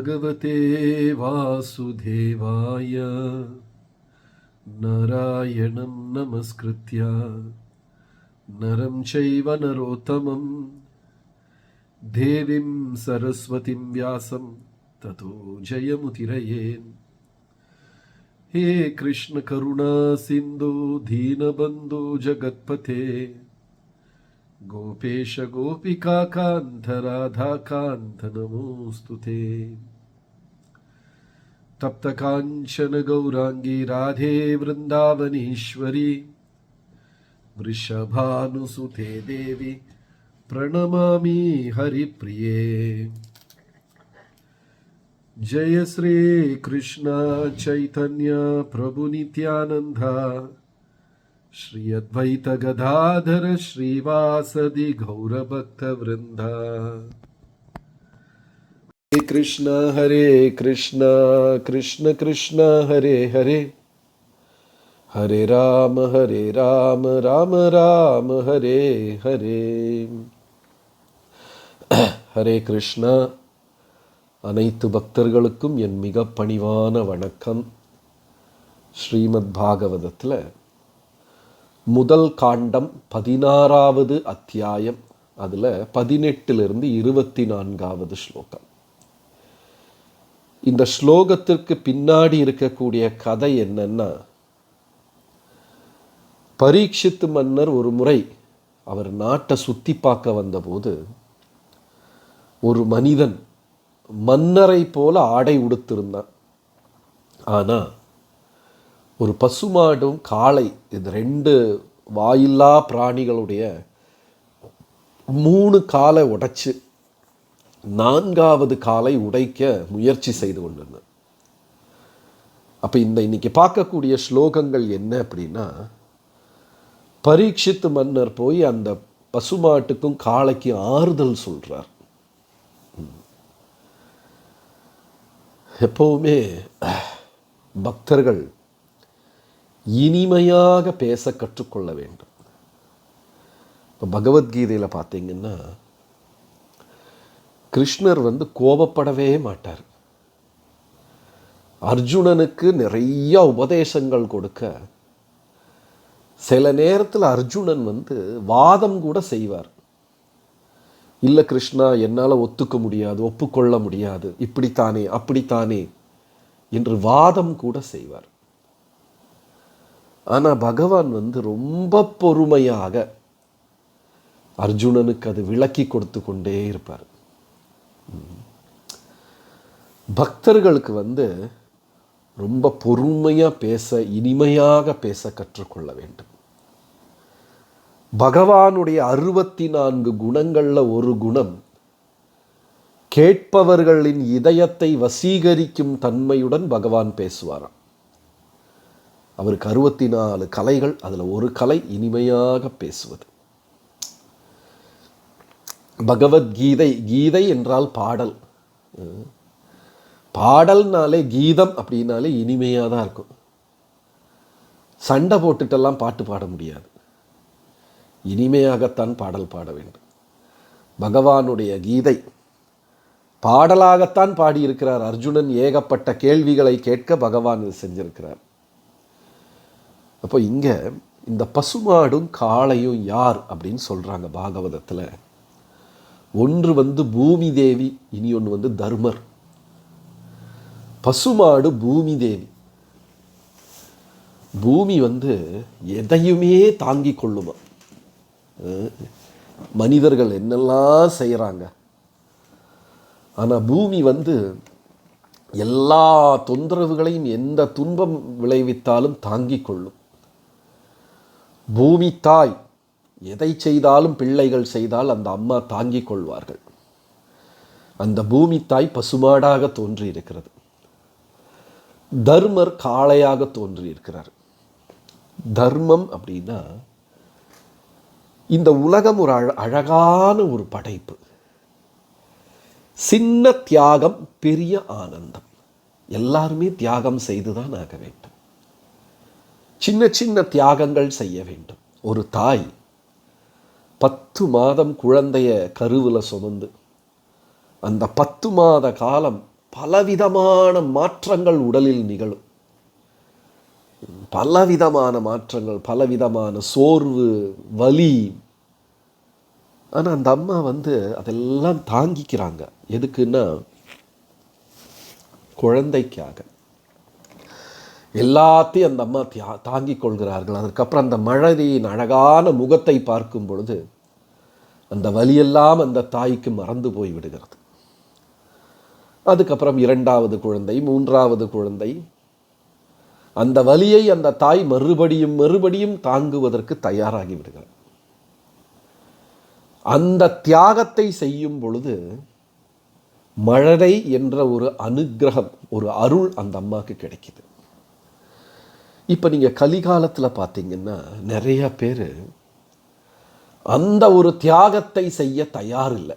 भगवते वासुदेवाय। नारायणं नमस्कृत्य। नरं चैव नरोत्तमं। देवीं सरस्वतीं व्यासं ततो जयमुतिरयेन् हे कृष्णकरुणा सिन्धु दीनबन्धु जगत्पते। गोपेश गोपिकान्त राधाकान्त नमोऽस्तु ते। तप्तकाञ्चन गौराङ्गी राधे वृन्दावनीश्वरी, वृषभानुसुते देवी, प्रणमामि हरिप्रिये। जय श्री कृष्ण चैतन्य प्रभुनित्यानन्दा श्री अद्वैत गदाधर श्रीवासदि गौरभक्तवृन्द। கிருஷ்ணா ஹரே கிருஷ்ணா கிருஷ்ண கிருஷ்ணா ஹரே ஹரே ஹரே ராம ஹரே ராம ராம ராம ஹரே ஹரே ஹரே கிருஷ்ணா அனைத்து பக்தர்களுக்கும் என் மிக பணிவான வணக்கம். ஸ்ரீமத் பாகவதத்தில் முதல் காண்டம் பதினாறாவது அத்தியாயம். அதில் பதினெட்டிலிருந்து இருபத்தி நான்காவது ஸ்லோகம். இந்த ஸ்லோகத்திற்கு பின்னாடி இருக்கக்கூடிய கதை என்னன்னா பரீட்சித்து மன்னர் ஒரு முறை அவர் நாட்டை சுற்றி பார்க்க வந்தபோது ஒரு மனிதன் மன்னரை போல ஆடை உடுத்திருந்தான். ஆனால் ஒரு பசுமாடும் காளை இது ரெண்டு வாயில்லா பிராணிகளுடைய மூணு காலை உடைச்சு நான்காவது காலை உடைக்க முயற்சி செய்து கொண்டிருந்தேன். அப்போ இந்த இன்னைக்கு பார்க்கக்கூடிய ஸ்லோகங்கள் என்ன அப்படின்னா பரீட்சித்து மன்னர் போய் அந்த பசுமாட்டுக்கும் காளைக்கு ஆறுதல் சொல்கிறார் எப்போவுமே பக்தர்கள் இனிமையாக பேச கற்றுக்கொள்ள வேண்டும். இப்போ பகவத்கீதையில் பார்த்தீங்கன்னா கிருஷ்ணர் வந்து கோபப்படவே மாட்டார். அர்ஜுனனுக்கு நிறைய உபதேசங்கள் கொடுக்க சில நேரத்தில் அர்ஜுனன் வந்து வாதம் கூட செய்வார். இல்லை கிருஷ்ணா என்னால் ஒத்துக்க முடியாது ஒப்புக்கொள்ள முடியாது இப்படித்தானே அப்படித்தானே என்று வாதம் கூட செய்வார். ஆனால் பகவான் வந்து ரொம்ப பொறுமையாக அர்ஜுனனுக்கு அது விளக்கி கொடுத்து கொண்டே இருப்பார். பக்தர்களுக்கு வந்து ரொம்ப பொறுமையாக பேச இனிமையாக பேச கற்றுக்கொள்ள வேண்டும். பகவானுடைய அறுபத்தி நான்கு குணங்களில் ஒரு குணம் கேட்பவர்களின் இதயத்தை வசீகரிக்கும் தன்மையுடன் பகவான் பேசுவாராம். அவருக்கு அறுபத்தி நாலு கலைகள் அதில் ஒரு கலை இனிமையாக பேசுவது. பகவத்கீதை கீதை என்றால் பாடல். பாடல்னாலே கீதம் அப்படின்னாலே இனிமையாக தான் இருக்கும். சண்டை போட்டுட்டெல்லாம் பாட்டு பாட முடியாது. இனிமையாகத்தான் பாடல் பாட வேண்டும். பகவானுடைய கீதை. பாடலாகத்தான் பாடியிருக்கிறார் அர்ஜுனன். ஏகப்பட்ட கேள்விகளை கேட்க பகவான் இது செஞ்சிருக்கிறார். அப்போ இங்கே இந்த பசுமாடும் காளையும் யார் அப்படின்னு சொல்கிறாங்க பாகவதத்தில். ஒன்று வந்து பூமி தேவி இனி ஒன்று வந்து தர்மர். பசுமாடு பூமி தேவி. பூமி வந்து எதையுமே தாங்கி கொள்ளுமா? மனிதர்கள் என்னெல்லாம் செய்கிறாங்க ஆனால் பூமி வந்து எல்லா தொந்தரவுகளையும் எந்த துன்பம் விளைவித்தாலும் தாங்கிக் கொள்ளும். பூமி தாய் எதை செய்தாலும் பிள்ளைகள் செய்தால் அந்த அம்மா தாங்கிக் கொள்வார்கள். அந்த பூமி தாய் பசுமாடாக தோன்றியிருக்கிறது. தர்மர் காளையாக தோன்றியிருக்கிறார். தர்மம் அப்படின்னா இந்த உலகம் ஒரு அழ அழகான ஒரு படைப்பு. சின்ன தியாகம் பெரிய ஆனந்தம். எல்லாருமே தியாகம் செய்துதான் ஆக வேண்டும். சின்ன சின்ன தியாகங்கள் செய்ய வேண்டும். ஒரு தாய் பத்து மாதம் குழந்தைய கருவில் சுமந்து அந்த பத்து மாத காலம் பலவிதமான மாற்றங்கள் உடலில் நிகழும். பலவிதமான மாற்றங்கள் பலவிதமான சோர்வு வலி. ஆனால் அந்த அம்மா வந்து அதெல்லாம் தாங்கிக்கிறாங்க. எதுக்குன்னா குழந்தைக்காக. எல்லாத்தையும் அந்த அம்மா தியா தாங்கிக் கொள்கிறார்கள். அதற்கப்புறம் அந்த மழலையின் அழகான முகத்தை பார்க்கும் பொழுது அந்த வலியெல்லாம் அந்த தாய்க்கு மறந்து போய் விடுகிறது. அதுக்கப்புறம் இரண்டாவது குழந்தை மூன்றாவது குழந்தை. அந்த வலியை அந்த தாய் மறுபடியும் மறுபடியும் தாங்குவதற்கு தயாராகி விடுகிறார் அந்த தியாகத்தை செய்யும் பொழுது மழலை என்ற ஒரு அனுக்கிரகம் ஒரு அருள் அந்த அம்மாவுக்கு கிடைக்கிது. இப்போ நீங்கள் கலிகாலத்தில் பார்த்தீங்கன்னா நிறைய பேர் அந்த ஒரு தியாகத்தை செய்ய தயாரில்லை.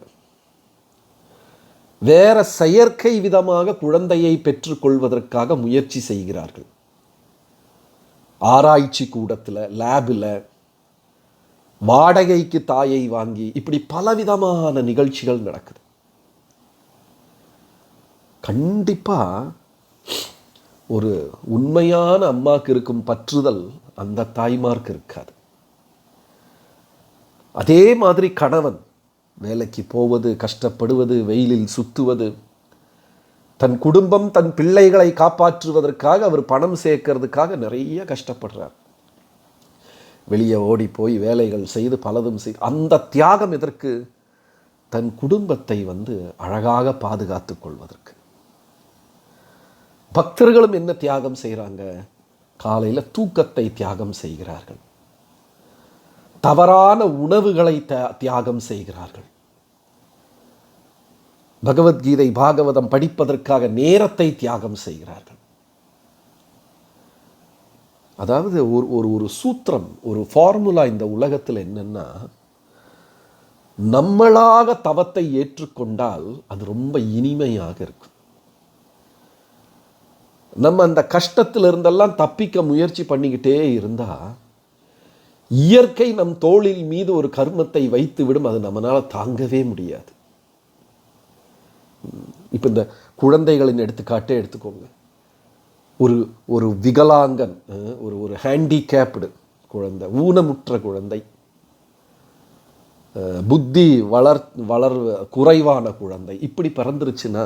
வேற செயற்கை விதமாக குழந்தையை பெற்றுக்கொள்வதற்காக முயற்சி செய்கிறார்கள். ஆராய்ச்சி கூடத்தில் லேபில் வாடகைக்கு தாயை வாங்கி இப்படி பலவிதமான நிகழ்ச்சிகள் நடக்குது. கண்டிப்பாக ஒரு உண்மையான அம்மாவுக்கு இருக்கும் பற்றுதல் அந்த தாய்மார்க்கு இருக்காது. அதே மாதிரி கணவன் வேலைக்கு போவது கஷ்டப்படுவது வெயிலில் சுத்துவது தன் குடும்பம் தன் பிள்ளைகளை காப்பாற்றுவதற்காக அவர் பணம் சேர்க்கறதுக்காக நிறைய கஷ்டப்படுறார். வெளியே ஓடி போய் வேலைகள் செய்து பலதும் செய் அந்த தியாகம் எதற்கு? தன் குடும்பத்தை வந்து அழகாக பாதுகாத்து கொள்வதற்கு. பக்தர்களும் என்ன தியாகம் செய்கிறாங்க காலையில் தூக்கத்தை தியாகம் செய்கிறார்கள். தவறான உணவுகளை தியாகம் செய்கிறார்கள். பகவத்கீதை பாகவதம் படிப்பதற்காக நேரத்தை தியாகம் செய்கிறார்கள். அதாவது ஒரு ஒரு ஒரு சூத்திரம் ஒரு ஃபார்முலா இந்த உலகத்தில் என்னென்னா நம்மளாக தவத்தை ஏற்றுக்கொண்டால் அது ரொம்ப இனிமையாக இருக்கும். நம்ம அந்த கஷ்டத்தில் இருந்தெல்லாம் தப்பிக்க முயற்சி பண்ணிக்கிட்டே இருந்தால் இயற்கை நம் தோளில் மீது ஒரு கர்மத்தை வைத்து விடும் அது நம்மளால் தாங்கவே முடியாது. இப்போ இந்த குழந்தைகளின் எடுத்துக்காட்டே எடுத்துக்கோங்க. ஒரு ஒரு விகலாங்கன் ஒரு ஒரு ஹேண்டிகேப்டு குழந்தை ஊனமுற்ற குழந்தை புத்தி வளர் வளர் குறைவான குழந்தை இப்படி பிறந்துருச்சுன்னா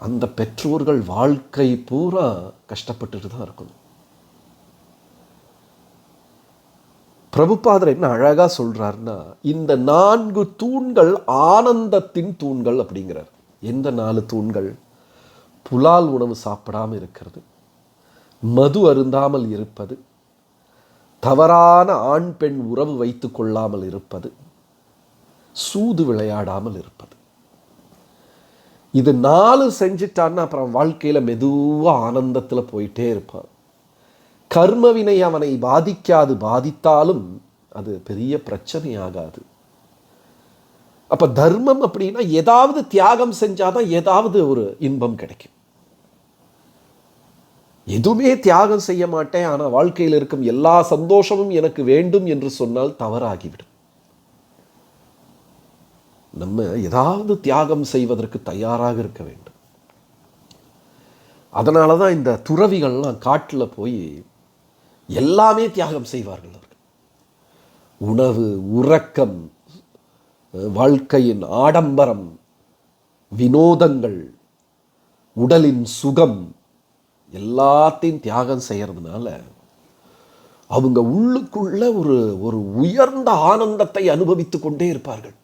அந்த பெற்றோர்கள் வாழ்க்கை பூரா கஷ்டப்பட்டுட்டு தான் இருக்கணும். பிரபுபாதர் என்ன அழகாக சொல்கிறாருன்னா இந்த நான்கு தூண்கள் ஆனந்தத்தின் தூண்கள் அப்படிங்கிறார். எந்த நாலு தூண்கள்? புலால் உணவு சாப்பிடாமல் இருக்கிறது மது அருந்தாமல் இருப்பது தவறான ஆண் பெண் உறவு வைத்து கொள்ளாமல் இருப்பது சூது விளையாடாமல் இருப்பது. இது நாலு செஞ்சுட்டான்னா அப்புறம் வாழ்க்கையில் மெதுவாக ஆனந்தத்தில் போயிட்டே இருப்பான் கர்மவினை அவனை பாதிக்காது பாதித்தாலும் அது பெரிய பிரச்சனை ஆகாது அப்போ தர்மம் அப்படின்னா ஏதாவது தியாகம் செஞ்சாதான் ஏதாவது ஒரு இன்பம் கிடைக்கும். எதுவுமே தியாகம் செய்ய மாட்டேன் ஆனால் வாழ்க்கையில் இருக்கும் எல்லா சந்தோஷமும் எனக்கு வேண்டும் என்று சொன்னால் தவறாகிவிடும். நம்ம ஏதாவது தியாகம் செய்வதற்கு தயாராக இருக்க வேண்டும். அதனால தான் இந்த துறவிகள்லாம் காட்டில் போய் எல்லாமே தியாகம் செய்வார்கள் அவர்கள். உணவு உறக்கம் வாழ்க்கையின் ஆடம்பரம் வினோதங்கள் உடலின் சுகம் எல்லாத்தையும் தியாகம் செய்யறதுனால அவங்க உள்ளுக்குள்ள ஒரு ஒரு உயர்ந்த ஆனந்தத்தை அனுபவித்து கொண்டே இருப்பார்கள்.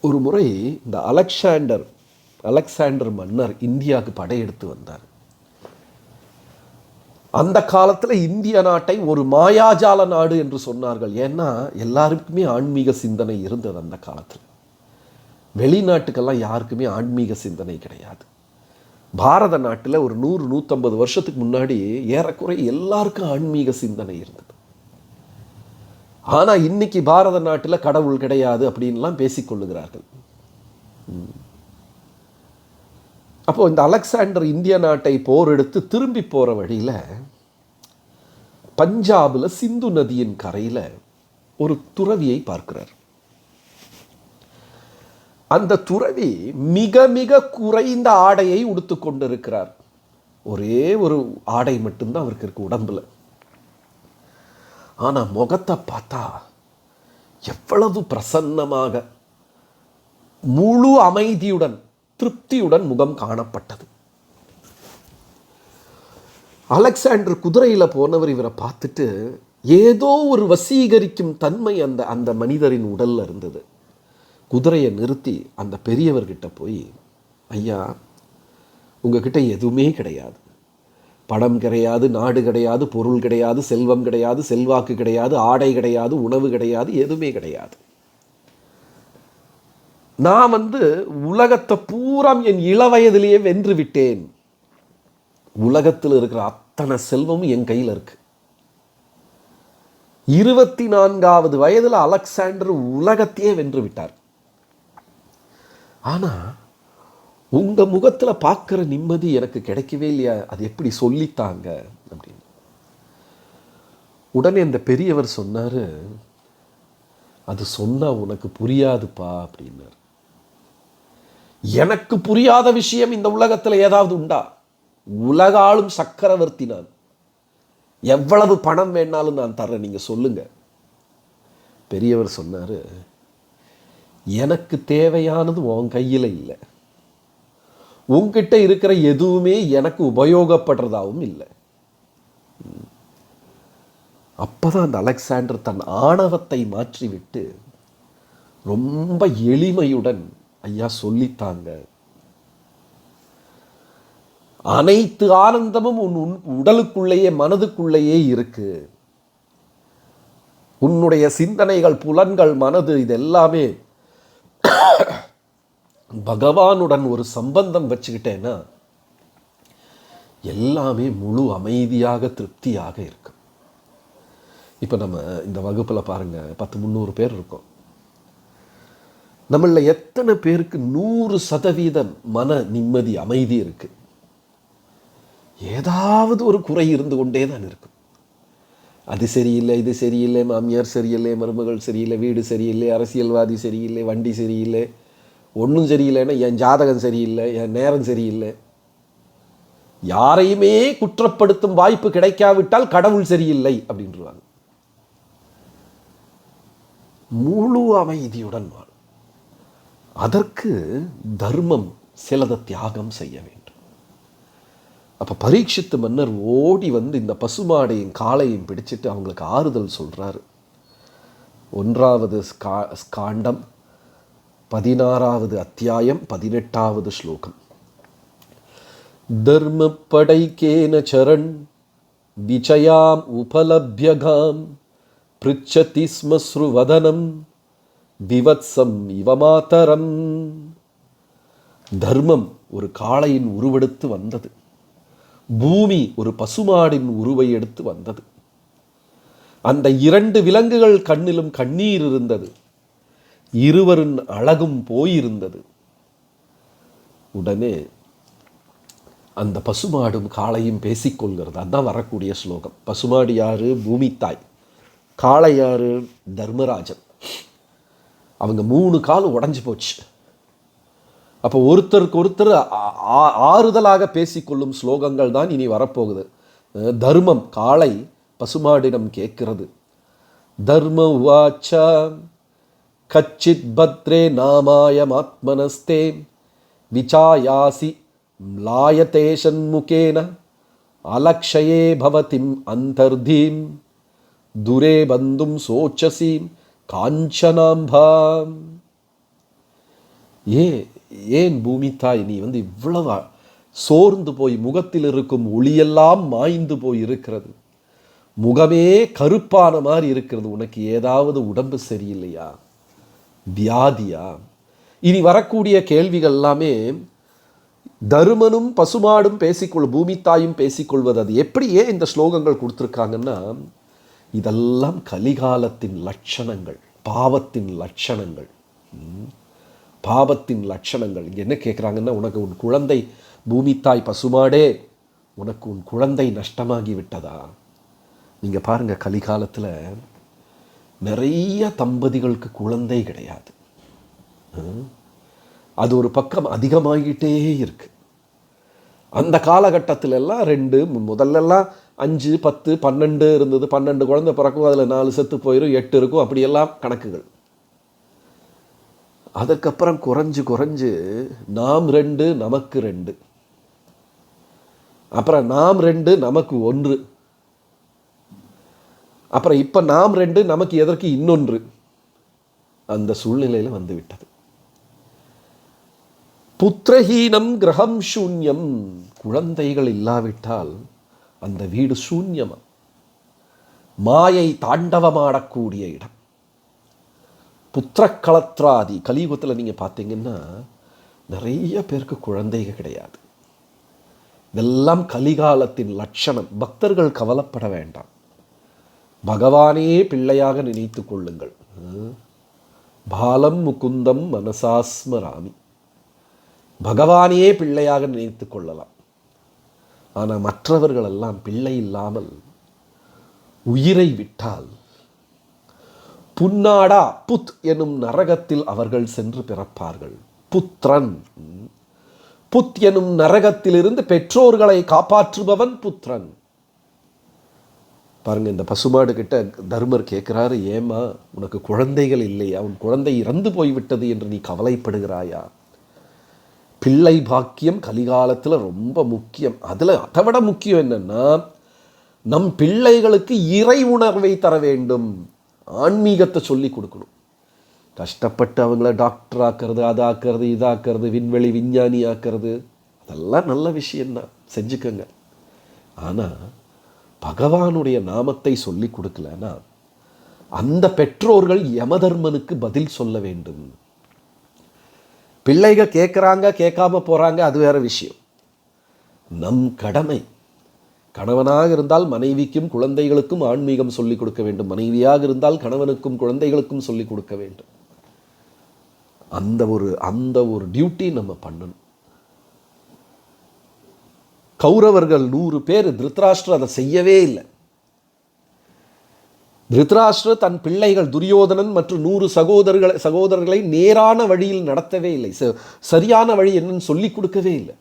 ஒரு முறை இந்த அலெக்சாண்டர் அலெக்சாண்டர் மன்னர் இந்தியாவுக்கு படையெடுத்து வந்தார். அந்த காலத்தில் இந்திய நாட்டை ஒரு மாயாஜால நாடு என்று சொன்னார்கள். ஏன்னா எல்லாருக்குமே ஆன்மீக சிந்தனை இருந்தது அந்த காலத்தில். வெளிநாட்டுக்கெல்லாம் யாருக்குமே ஆன்மீக சிந்தனை கிடையாது. பாரத நாட்டில் ஒரு நூறு நூற்றம்பது வருஷத்துக்கு முன்னாடி ஏறக்குறை எல்லாருக்கும் ஆன்மீக சிந்தனை இருந்தது. ஆனால் இன்னைக்கு பாரத நாட்டில் கடவுள் கிடையாது அப்படின்லாம் பேசிக்கொள்ளுகிறார்கள் அப்போது இந்த அலெக்சாண்டர் இந்திய நாட்டை போர் எடுத்து திரும்பி போகிற வழியில் பஞ்சாபில் சிந்து நதியின் கரையில் ஒரு துறவியை பார்க்கிறார். அந்த துறவி மிக மிக குறைந்த ஆடையை உடுத்து கொண்டிருக்கிறார். ஒரே ஒரு ஆடை மட்டும்தான் அவருக்கு இருக்கு உடம்புல. ஆனால் முகத்தை பார்த்தா எவ்வளவு பிரசன்னமாக முழு அமைதியுடன் திருப்தியுடன் முகம் காணப்பட்டது. அலெக்சாண்டர் குதிரையில் போனவர் இவரை பார்த்துட்டு ஏதோ ஒரு வசீகரிக்கும் தன்மை அந்த அந்த மனிதரின் உடலில் இருந்தது. குதிரையை நிறுத்தி அந்த பெரியவர்கிட்ட போய் ஐயா உங்ககிட்ட எதுவுமே கிடையாது. படம் கிடையாது நாடு கிடையாது பொருள் கிடையாது செல்வம் கிடையாது செல்வாக்கு கிடையாது ஆடை கிடையாது உணவு கிடையாது எதுவுமே கிடையாது. நான் வந்து உலகத்தை பூராம் என் இளவயதிலேயே வென்று விட்டேன். உலகத்தில் இருக்கிற அத்தனை செல்வமும் என் கையில் இருக்கு. இருபத்தி நான்காவது வயதில் அலெக்சாண்டர் உலகத்தையே வென்று விட்டார். ஆனால் உங்கள் முகத்தில் பார்க்குற நிம்மதி எனக்கு கிடைக்கவே இல்லையா? அது எப்படி சொல்லித்தாங்க? அப்படின்னு. உடனே அந்த பெரியவர் சொன்னார் அது சொன்னால் உனக்கு புரியாதுப்பா அப்படின்னார். எனக்கு புரியாத விஷயம் இந்த உலகத்தில் ஏதாவது உண்டா? உலக ஆளும் சக்கரவர்த்தி நான். எவ்வளவு பணம் வேணாலும் நான் தர்றேன் நீங்கள் சொல்லுங்க. பெரியவர் சொன்னார் எனக்கு தேவையானது உன் கையில் இல்லை. உங்ககிட்ட இருக்கிற எதுவுமே எனக்கு உபயோகப்படுறதாகவும் இல்லை. அப்போதான் அந்த அலெக்சாண்டர் தன் ஆணவத்தை மாற்றிவிட்டு ரொம்ப எளிமையுடன் ஐயா சொல்லித்தாங்க அனைத்து ஆனந்தமும் உன் உன் உடலுக்குள்ளேயே மனதுக்குள்ளேயே இருக்கு. உன்னுடைய சிந்தனைகள் புலன்கள் மனது இது எல்லாமே பகவானுடன் ஒரு சம்பந்தம் வச்சுக்கிட்டேன்னா எல்லாமே முழு அமைதியாக திருப்தியாக இருக்கும். இப்போ நம்ம இந்த வகுப்பில் பாருங்க பத்து முந்நூறு பேர் இருக்கோம். நம்மளில் எத்தனை பேருக்கு நூறு சதவீதம் மன நிம்மதி அமைதி இருக்கு? ஏதாவது ஒரு குறை இருந்து கொண்டே தான் இருக்கும். அது சரியில்லை இது சரியில்லை மாமியார் சரியில்லை மருமகள் சரியில்லை வீடு சரியில்லை அரசியல்வாதி சரியில்லை வண்டி சரியில்லை. ஒன்றும் சரியில்லைன்னா என் ஜாதகம் சரியில்லை என் நேரம் சரியில்லை. யாரையுமே குற்றப்படுத்தும் வாய்ப்பு கிடைக்காவிட்டால் கடவுள் சரியில்லை அப்படின்றாங்க. முழு அமைதியுடன் வாழ். அதற்கு தர்மம் சிலதை தியாகம் செய்ய வேண்டும். அப்போ பரீட்சித்து மன்னர் ஓடி வந்து இந்த பசுமாடையும் காளையும் பிடிச்சிட்டு அவங்களுக்கு ஆறுதல் சொல்கிறாரு ஒன்றாவது ஸ்கா- ஸ்காண்டம். பதினாறாவது அத்தியாயம் பதினெட்டாவது ஸ்லோகம். தர்மப்படைக்கேன சரண் விஜயாம் உபலபியகாம் பிருச்சதி ஸ்ம ஸ்ருவதனம் விவத்சம் இவமாத்தரம் தர்மம் ஒரு காளையின் உருவெடுத்து வந்தது. பூமி ஒரு பசுமாடின் உருவை எடுத்து வந்தது. அந்த இரண்டு விலங்குகள் கண்ணிலும் கண்ணீர் இருந்தது. இருவரின் அழகும் போயிருந்தது. உடனே அந்த பசுமாடும் காளையும் பேசிக்கொள்கிறது அதுதான் வரக்கூடிய ஸ்லோகம். பசுமாடு யாரு? பூமி தாய் காளை யாரு? தர்மராஜன். அவங்க மூணு கால் உடஞ்சி போச்சு. அப்போ ஒருத்தருக்கு ஒருத்தர் ஆ- ஆறுதலாக பேசிக்கொள்ளும் ஸ்லோகங்கள் தான் இனி வரப்போகுது. தர்மம் காளை பசுமாடிடம் கேட்கிறது. தர்ம உவாச்ச கச்சித் பத்ரே நாமாயமாத்மனஸ்தே விசாயாசி ம்லாயதே சண்முகேன அலக்ஷயே பவதிம் அந்தர்தீம் துரே பந்தும் சோச்சசீம் காஞ்சனாம்பாம் ஏ ஏன் பூமி தாய் நீ வந்து இவ்வளவு சோர்ந்து போய் முகத்தில் இருக்கும் ஒளியெல்லாம் மாய்ந்து போய் இருக்கிறது. முகமே கருப்பான மாதிரி இருக்கிறது. உனக்கு ஏதாவது உடம்பு சரியில்லையா? வியாதியா? இனி வரக்கூடிய கேள்விகள் எல்லாமே தருமனும் பசுமாடும் பேசிக்கொள் பூமி தாயும் பேசிக்கொள்வது. அது எப்படி ஏன் இந்த ஸ்லோகங்கள் கொடுத்துருக்காங்கன்னா இதெல்லாம் கலிகாலத்தின் லட்சணங்கள் பாவத்தின் லட்சணங்கள். பாவத்தின் லட்சணங்கள். என்ன கேட்குறாங்கன்னா உனக்கு உன் குழந்தை பூமி தாய் பசுமாடே உனக்கு உன் குழந்தை நஷ்டமாகி விட்டதா? நீங்கள் பாருங்கள் கலிகாலத்தில் நிறைய தம்பதிகளுக்கு குழந்தை கிடையாது. அது ஒரு பக்கம் அதிகமாகிட்டே இருக்கு. அந்த காலகட்டத்திலெல்லாம் ரெண்டு முதல்லலாம் அஞ்சு பத்து பன்னெண்டு இருந்தது. பன்னெண்டு குழந்தை பிறக்கும் அதில் நாலு செத்து போயிடும் எட்டு இருக்கும் அப்படியெல்லாம் கணக்குகள். அதுக்கப்புறம் குறைஞ்சு குறைஞ்சு நாம் ரெண்டு நமக்கு ரெண்டு. அப்புறம் நாம் ரெண்டு நமக்கு ஒன்று. அப்புறம் இப்போ நாம் ரெண்டு நமக்கு எதற்கு இன்னொன்று? அந்த சூழ்நிலையில் வந்துவிட்டது. புத்திரஹீனம் கிரகம் சூன்யம். குழந்தைகள் இல்லாவிட்டால் அந்த வீடு சூன்யமா? மாயை தாண்டவமாடக்கூடிய இடம். புத்திரக்களத்ராதி கலியுகத்தில் நீங்கள் பார்த்தீங்கன்னா நிறைய பேருக்கு குழந்தைகள் கிடையாது. இதெல்லாம் கலிகாலத்தின் லட்சணம். பக்தர்கள் கவலைப்பட வேண்டாம். பகவானே பிள்ளையாக நினைத்து கொள்ளுங்கள். பாலம் முகுந்தம் மனசாஸ்மராமி. பகவானையே பிள்ளையாக நினைத்து கொள்ளலாம். ஆனால் மற்றவர்களெல்லாம் பிள்ளை இல்லாமல் உயிரை விட்டால் புன்னாடா புத் எனும் நரகத்தில் அவர்கள் சென்று பிறப்பார்கள். புத்திரன் புத் எனும் நரகத்திலிருந்து பெற்றோர்களை காப்பாற்றுபவன் புத்திரன் பாருங்கள் இந்த பசுமாடு கிட்ட தர்மர் கேட்குறாரு ஏமா உனக்கு குழந்தைகள் இல்லையா? உன் குழந்தை இறந்து போய்விட்டது என்று நீ கவலைப்படுகிறாயா? பிள்ளை பாக்கியம் கலிகாலத்தில் ரொம்ப முக்கியம். அதில் அதை விட முக்கியம் என்னன்னா நம் பிள்ளைகளுக்கு இறை உணர்வை தர வேண்டும். ஆன்மீகத்தை சொல்லி கொடுக்கணும். கஷ்டப்பட்டு அவங்கள டாக்டர் ஆக்கிறது அதாக்கிறது இதாக்கிறது விண்வெளி விஞ்ஞானி ஆக்கிறது அதெல்லாம் நல்ல விஷயந்தான் செஞ்சுக்கோங்க. ஆனால் பகவானுடைய நாமத்தை சொல்லி கொடுக்கலன்னா அந்த பெற்றோர்கள் யமதர்மனுக்கு பதில் சொல்ல வேண்டும். பிள்ளைகள் கேட்குறாங்க கேட்காம போகிறாங்க அது வேற விஷயம். நம் கடமை கணவனாக இருந்தால் மனைவிக்கும் குழந்தைகளுக்கும் ஆன்மீகம் சொல்லிக் கொடுக்க வேண்டும். மனைவியாக இருந்தால் கணவனுக்கும் குழந்தைகளுக்கும் சொல்லிக் கொடுக்க வேண்டும். அந்த ஒரு அந்த ஒரு டியூட்டி நம்ம பண்ணணும். கௌரவர்கள் நூறு பேர் திருத்தராஷ்டிரர் அதை செய்யவே இல்லை. திருத்ராஷ்டிர தன் பிள்ளைகள் துரியோதனன் மற்றும் நூறு சகோதரர்களை சகோதரர்களை நேரான வழியில் நடத்தவே இல்லை. ச- சரியான வழி என்னன்னு சொல்லிக் கொடுக்கவே இல்லை.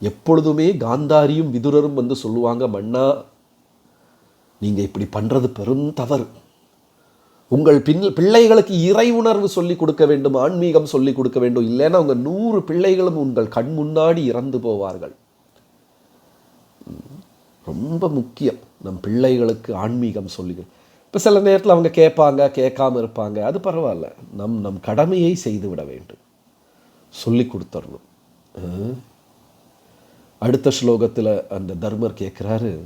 எப்பொழுதுமே காந்தாரியும் விதுரரும் வந்து சொல்லுவாங்க மன்னா நீங்கள் இப்படி பண்ணுறது பெரும் தவறு. உங்கள் பின் பிள்ளைகளுக்கு இறை உணர்வு சொல்லிக் கொடுக்க வேண்டும் ஆன்மீகம் சொல்லிக் கொடுக்க வேண்டும். இல்லைன்னா உங்கள் நூறு பிள்ளைகளும் உங்கள் கண் முன்னாடி இறந்து போவார்கள். ரொம்ப முக்கியம். நம் பிள்ளைகளுக்கு ஆன்மீகம் சொல்லி இப்போ சில நேரத்தில் அவங்க கேட்பாங்க கேட்காம இருப்பாங்க. அது பரவாயில்ல. நம் நம் கடமையை செய்து விட வேண்டும். சொல்லி கொடுத்துடணும் ஆ. அடுத்த ஸ்லோகத்தில் அந்த தர்மர் கேட்குறாரு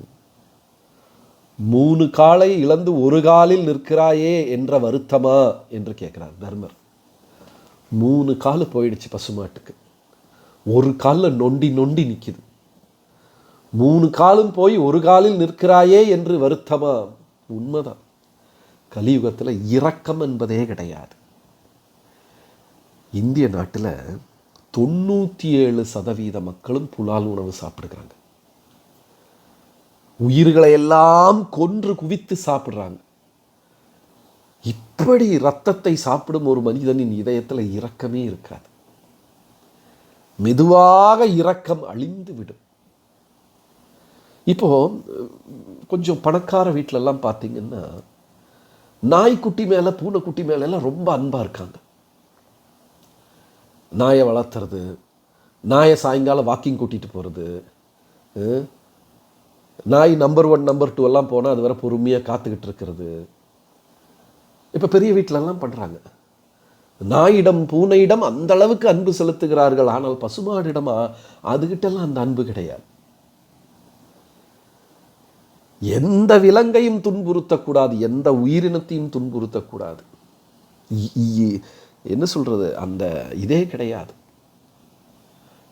மூணு காலை இழந்து ஒரு காலில் நிற்கிறாயே என்ற வருத்தமா என்று கேட்குறார் தர்மர். மூணு கால் போயிடுச்சு பசுமாட்டுக்கு. ஒரு காலில் நொண்டி நொண்டி நிற்கிது மூணு காலும் போய் ஒரு காலில் நிற்கிறாயே என்று வருத்தமா? உண்மைதான். கலியுகத்தில் இரக்கம் என்பதே கிடையாது. இந்திய நாட்டில் தொண்ணூற்றி ஏழு சதவீத மக்களும் புலால் உணவு சாப்பிடுகிறாங்க. உயிர்களை எல்லாம் கொன்று குவித்து சாப்பிட்றாங்க. இப்படி ரத்தத்தை சாப்பிடும் ஒரு மனிதனின் இதயத்தில் இரக்கமே இருக்காது. மெதுவாக இரக்கம் அழிந்து விடும். இப்போ கொஞ்சம் பணக்கார வீட்டிலெல்லாம் பார்த்தீங்கன்னா நாய்க்குட்டி மேலே பூனைக்குட்டி மேலெல்லாம் ரொம்ப அன்பாக இருக்காங்க. நாயை வளர்த்துறது நாயை சாயங்காலம் வாக்கிங் கூட்டிகிட்டு போகிறது நாய் நம்பர் ஒன் நம்பர் டூ எல்லாம் போனால் அது வரை பொறுமையாக காத்துக்கிட்டு இருக்கிறது. இப்போ பெரிய வீட்டிலலாம் பண்ணுறாங்க நாயிடம் பூனையிடம் அந்த அளவுக்கு அன்பு செலுத்துகிறார்கள். ஆனால் பசுமாடிடமா அதுகிட்டெல்லாம் அந்த அன்பு கிடையாது. எந்த விலங்கையும் துன்புறுத்தக்கூடாது. எந்த உயிரினத்தையும் துன்புறுத்தக்கூடாது. இ- இ- என்ன சொல்றது? அந்த இதே கிடையாது.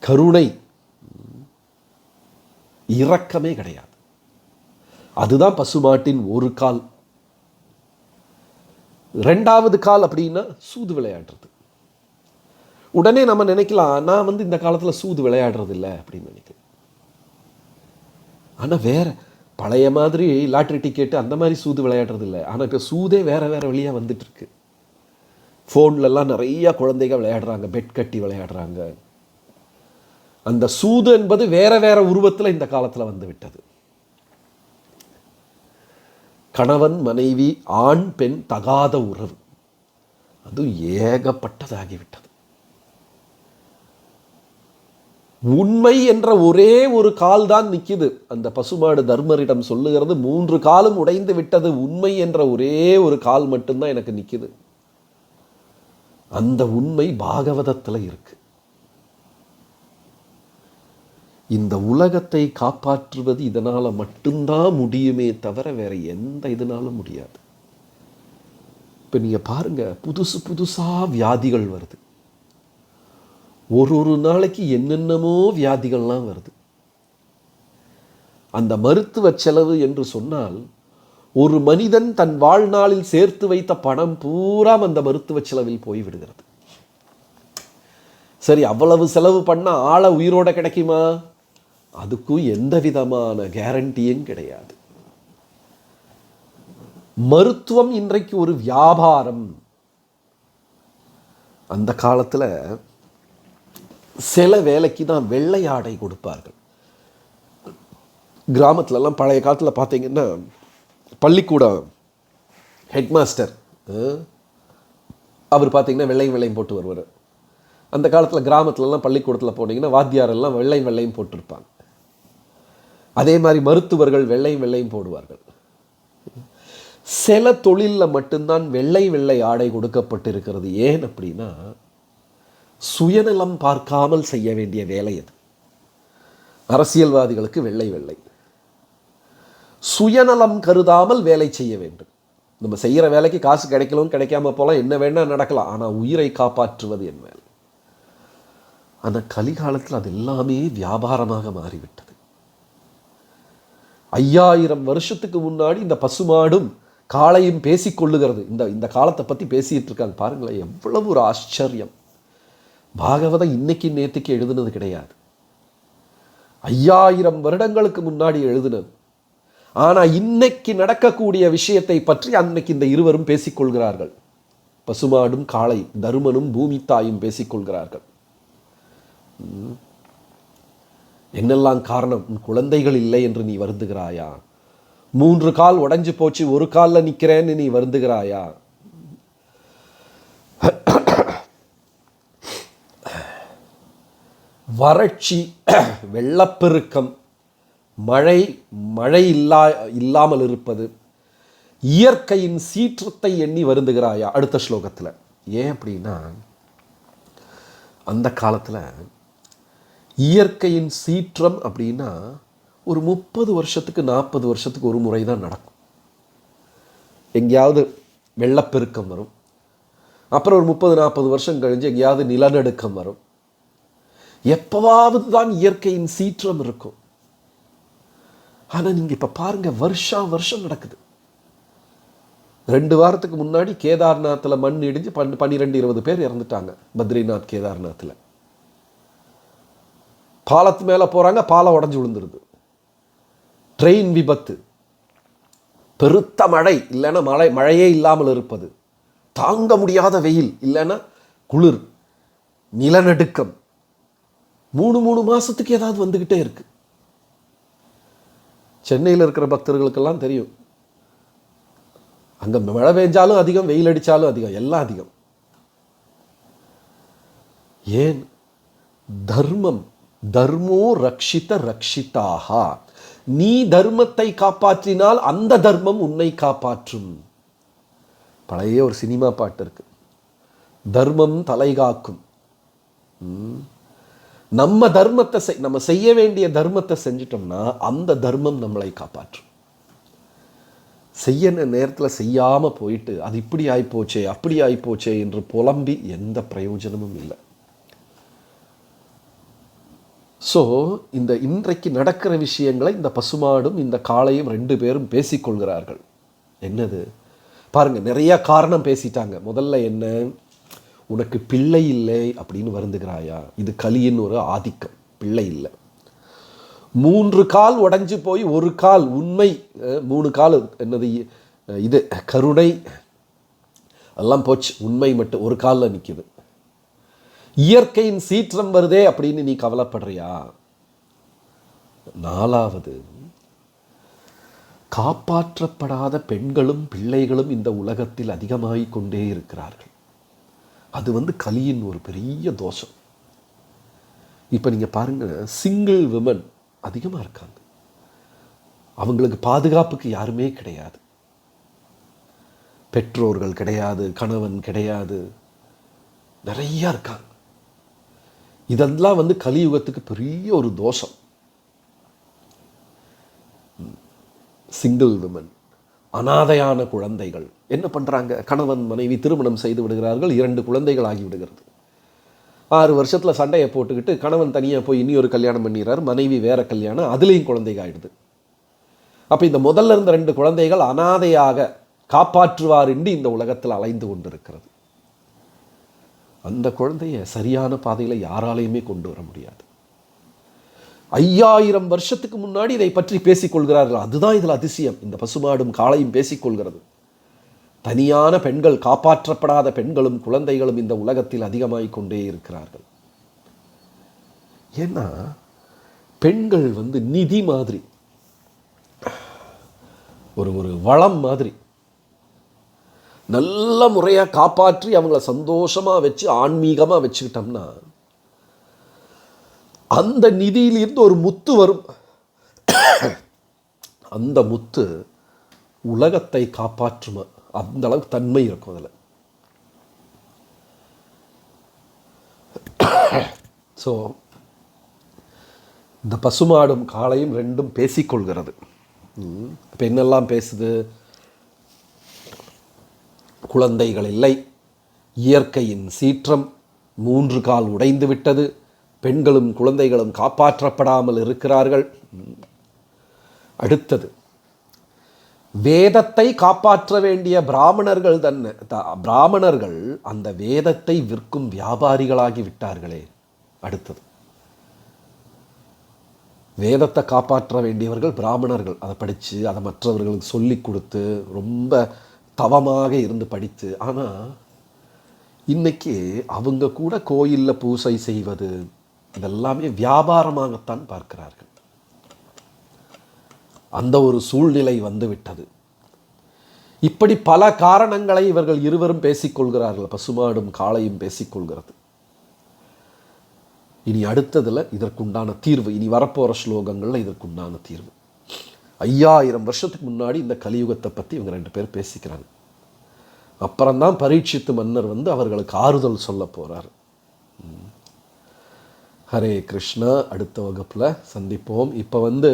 கருணை இரக்கமே கிடையாது. அதுதான் பசுமாட்டின் ஒரு கால். ரெண்டாவது கால் அப்படின்னா சூது விளையாடுறது. உடனே நம்ம நினைக்கலாம் நான் வந்து இந்த காலத்தில் சூது விளையாடுறது இல்லை அப்படின்னு நினைக்கிறேன். ஆனால் வேற பழைய மாதிரி லாட்ரி டிக்கெட்டு அந்த மாதிரி சூது விளையாடுறது இல்லை ஆனால் இப்போ சூதே வேற வேற வழியாக வந்துட்டுருக்கு. ஃபோன்லலாம் நிறையா குழந்தைகள் விளையாடுறாங்க பெட் கட்டி விளையாடுறாங்க. அந்த சூது என்பது வேற வேற உருவத்தில் இந்த காலத்தில் வந்து விட்டது. கணவன் மனைவி ஆண் பெண் தகாத உறவு. அது ஏகப்பட்டதாகிவிட்டது. உண்மை என்ற ஒரே ஒரு கால் தான் நிற்கிது அந்த பசுமாடு தர்மரிடம் சொல்லுகிறது மூன்று காலும் உடைந்து விட்டது. உண்மை என்ற ஒரே ஒரு கால் மட்டும்தான் எனக்கு நிற்கிது அந்த உண்மை பாகவதத்தில் இருக்குது இந்த உலகத்தை காப்பாற்றுவது இதனால மட்டும்தான் முடியுமே தவிர வேற எந்த இதனாலும் முடியாது. இப்போ நீங்க பாருங்க புதுசு புதுசா வியாதிகள் வருது. ஒரு ஒரு நாளைக்கு என்னென்னமோ வியாதிகள்லாம் வருது. அந்த மருத்துவ செலவு என்று சொன்னால் ஒரு மனிதன் தன் வாழ்நாளில் சேர்த்து வைத்த பணம் பூரா அந்த மருத்துவ செலவில் போய்விடுகிறது சரி அவ்வளவு செலவு பண்ணால் ஆளை உயிரோட கிடைக்குமா? அதுக்கும் எந்த விதமான கேரண்டியும் கிடையாது. மருத்துவம் இன்றைக்கு ஒரு வியாபாரம். அந்த காலத்துல சில வேலைக்கு தான் வெள்ளை ஆடை கொடுப்பார்கள். கிராமத்துலலாம் பழைய காலத்தில் பார்த்தீங்கன்னா பள்ளிக்கூடம் ஹெட்மாஸ்டர் அவர் பார்த்தீங்கன்னா வெள்ளையும் வெள்ளையும் போட்டு வருவார். அந்த காலத்தில் கிராமத்துலலாம் பள்ளிக்கூடத்தில் போனீங்கன்னா வாத்தியாரெல்லாம் வெள்ளையும் வெள்ளையும் போட்டிருப்பாங்க. அதே மாதிரி மருத்துவர்கள் வெள்ளையும் வெள்ளையும் போடுவார்கள். சில தொழிலில் மட்டும்தான் வெள்ளை வெள்ளை ஆடை கொடுக்கப்பட்டிருக்கிறது. ஏன் அப்படின்னா சுயநலம் பார்க்காமல் செய்ய வேண்டிய வேலை அது. அரசியல்வாதிகளுக்கு வெள்ளை வெள்ளை. சுயநலம் கருதாமல் வேலை செய்ய வேண்டும். நம்ம செய்கிற வேலைக்கு காசு கிடைக்கலும் கிடைக்காம போகலாம் என்ன வேணால் நடக்கலாம். ஆனால் உயிரை காப்பாற்றுவது என் வேலை. ஆனால் கலிகாலத்தில் அது எல்லாமே வியாபாரமாக மாறிவிட்டது. ஐயாயிரம் வருஷத்துக்கு முன்னாடி இந்த பசுமாடும் காளையும் பேசிக்கொள்ளுகிறது. இந்த இந்த காலத்தை பற்றி பேசிகிட்டு இருக்காங்க பாருங்களேன். எவ்வளவு ஒரு ஆச்சரியம். பாகவதம் இன்னைக்கு நேற்றுக்கு எழுதுனது கிடையாது. ஐயாயிரம் வருடங்களுக்கு முன்னாடி எழுதுனது. ஆனால் இன்னைக்கு நடக்கக்கூடிய விஷயத்தை பற்றி அன்னைக்கு இந்த இருவரும் பேசிக்கொள்கிறார்கள். பசுமாடும் காளை தருமனும் பூமி தாயும் பேசிக்கொள்கிறார்கள் என்னெல்லாம் காரணம்? உன் குழந்தைகள் இல்லை என்று நீ வருந்துகிறாயா? மூன்று கால் உடஞ்சி போச்சு ஒரு காலில் நிற்கிறேன்னு நீ வருந்துகிறாயா? வறட்சி வெள்ளப்பெருக்கம் மழை மழை இல்லா இல்லாமல் இருப்பது இயற்கையின் சீற்றத்தை எண்ணி வருந்துகிறாயா? அடுத்த ஸ்லோகத்தில். ஏன் அப்படின்னா அந்த காலத்தில் இயற்கையின் சீற்றம் அப்படின்னா ஒரு முப்பது வருஷத்துக்கு நாற்பது வருஷத்துக்கு ஒரு முறை தான் நடக்கும். எங்கேயாவது வெள்ளப்பெருக்கம் வரும். அப்புறம் ஒரு முப்பது நாற்பது வருஷம் கழிஞ்சு எங்கேயாவது நிலநடுக்கம் வரும். எப்பவாவது தான் இயற்கையின் சீற்றம் இருக்கும். ஆனால் நீங்கள் இப்போ பாருங்கள் வருஷா வருஷம் நடக்குது. ரெண்டு வாரத்துக்கு முன்னாடி கேதார்நாத்தில் மண் இடிஞ்சு பன் பன்னிரெண்டு இருபது பேர் இறந்துட்டாங்க. பத்ரிநாத் கேதார்நாத்தில். பாலத்து மேலே போகிறாங்க பாலம் உடஞ்சி விழுந்துருது. ட்ரெயின் விபத்து. பெருத்த மழை இல்லைன்னா மழை மழையே இல்லாமல் இருப்பது. தாங்க முடியாத வெயில் இல்லைன்னா குளிர் நிலநடுக்கம். மூணு மூணு மாதத்துக்கு ஏதாவது வந்துக்கிட்டே இருக்குது சென்னையில் இருக்கிற பக்தர்களுக்கெல்லாம் தெரியும். அங்கே மழை பெஞ்சாலும் அதிகம் வெயில் அடித்தாலும் அதிகம் எல்லாம் அதிகம். ஏன்? தர்மம். தர்மோ ரக்ஷித ரக்ஷிதாகா நீ தர்மத்தை காப்பாற்றினால் அந்த தர்மம் உன்னை காப்பாற்றும். பழைய ஒரு சினிமா பாட்டு இருக்கு. தர்மம் தலை காக்கும். நம்ம தர்மத்தை செய்- நம்ம செய்ய வேண்டிய தர்மத்தை செஞ்சிட்டோம்னா அந்த தர்மம் நம்மளை காப்பாற்றும். செய்ய நேரத்தில் செய்யாம போயிட்டு அது இப்படி ஆகிப்போச்சே அப்படி ஆகிப்போச்சே என்று புலம்பி எந்த பிரயோஜனமும் இல்லை. ஸோ இந்த இன்றைக்கு நடக்கிற விஷயங்களை இந்த பசுமாடும் இந்த காளையும் ரெண்டு பேரும் பேசிக்கொள்கிறார்கள் என்னது? பாருங்க நிறையா காரணம் பேசிட்டாங்க. முதல்ல என்ன? உனக்கு பிள்ளை இல்லை அப்படின்னு வருந்துகிறாயா? இது கலியின் ஒரு ஆதிக்கம். பிள்ளை இல்லை. மூன்று கால் உடஞ்சி போய் ஒரு கால் உண்மை மூணு கால் என்னது இது கருணை. எல்லாம் போச்சு. உண்மை மட்டும் ஒரு காலில் நிற்கிது இயற்கையின் சீற்றம் வருதே அப்படின்னு நீ கவலைப்படுறியா? நாலாவது காப்பாற்றப்படாத பெண்களும் பிள்ளைகளும் இந்த உலகத்தில் அதிகமாகி கொண்டே இருக்கிறார்கள். அது வந்து கலியின் ஒரு பெரிய தோஷம். இப்போ நீங்கள் பாருங்கள் சிங்கிள் விமன் அதிகமாக இருக்காங்க. அவங்களுக்கு பாதுகாப்புக்கு யாருமே கிடையாது. பெற்றோர்கள் கிடையாது கணவன் கிடையாது. நிறையா இருக்காங்க. இதெல்லாம் வந்து கலியுகத்துக்கு பெரிய ஒரு தோஷம். சிங்கிள் விமன் அனாதையான குழந்தைகள். என்ன பண்ணுறாங்க கணவன் மனைவி திருமணம் செய்து விடுகிறார்கள் இரண்டு குழந்தைகள் ஆகி விடுகிறது. ஆறு வருஷத்தில் சண்டையை போட்டுக்கிட்டு கணவன் தனியாக போய் இனி ஒரு கல்யாணம் பண்ணிடுறாரு மனைவி வேற கல்யாணம் அதுலேயும் குழந்தைகள் ஆகிடுது அப்போ இந்த முதல்ல இருந்த ரெண்டு குழந்தைகள் அனாதையாக காப்பாற்றுவார் என்று இந்த உலகத்தில் அலைந்து கொண்டிருக்கிறது. அந்த குழந்தைய சரியான பாதையில் யாராலையுமே கொண்டு வர முடியாது. ஐயாயிரம் வருஷத்துக்கு முன்னாடி இதை பற்றி பேசிக்கொள்கிறார்கள். அதுதான் இதில் அதிசயம். இந்த பசுமாடும் காளையும் பேசிக்கொள்கிறது. தனியான பெண்கள் காப்பாற்றப்படாத பெண்களும் குழந்தைகளும் இந்த உலகத்தில் அதிகமாகிக் கொண்டே இருக்கிறார்கள். ஏன்னா பெண்கள் வந்து நிதி மாதிரி ஒரு ஒரு வளம் மாதிரி நல்ல முறையாக காப்பாற்றி அவங்கள சந்தோஷமாக வச்சு ஆன்மீகமாக வச்சுக்கிட்டோம்னா அந்த நிதியிலிருந்து ஒரு முத்து வரும். அந்த முத்து உலகத்தை காப்பாற்றுமா அந்த அளவுக்கு தன்மை இருக்கும் அதில். ஸோ இந்த பசுமாடும் காளையும் ரெண்டும் பேசிக்கொள்கிறது. இப்போ என்னெல்லாம் பேசுது? குழந்தைகள் இல்லை. இயற்கையின் சீற்றம் மூன்று கால் உடைந்து விட்டது. பெண்களும் குழந்தைகளும் காப்பாற்றப்படாமல் இருக்கிறார்கள். அடுத்தது வேதத்தை காப்பாற்ற வேண்டிய பிராமணர்கள் தன்னை பிராமணர்கள் அந்த வேதத்தை விற்கும் வியாபாரிகளாகி விட்டார்களே. அடுத்தது வேதத்தை காப்பாற்ற வேண்டியவர்கள் பிராமணர்கள். அதை படித்து அதை மற்றவர்களுக்கு சொல்லி கொடுத்து ரொம்ப தவமாக இருந்து படித்து ஆனால் இன்றைக்கி அவங்க கூட கோயிலில் பூசை செய்வது இதெல்லாமே வியாபாரமாகத்தான் பார்க்கிறார்கள். அந்த ஒரு சூழ்நிலை வந்துவிட்டது. இப்படி பல காரணங்களை இவர்கள் இருவரும் பேசிக்கொள்கிறார்கள் பசுமாடும் காளையும் பேசிக்கொள்கிறது இனி அடுத்ததில் இதற்குண்டான தீர்வு இனி வரப்போகிற ஸ்லோகங்களில் இதற்குண்டான தீர்வு. ஐயாயிரம் வருஷத்துக்கு முன்னாடி இந்த கலியுகத்தை பற்றி இவங்க ரெண்டு பேர் பேசிக்கிறாங்க. அப்புறம்தான் பரீட்சித்து மன்னர் வந்து அவர்களுக்கு ஆறுதல் சொல்ல போகிறார் ஹரே கிருஷ்ணா அடுத்த வகுப்பில் சந்திப்போம். இப்போ வந்து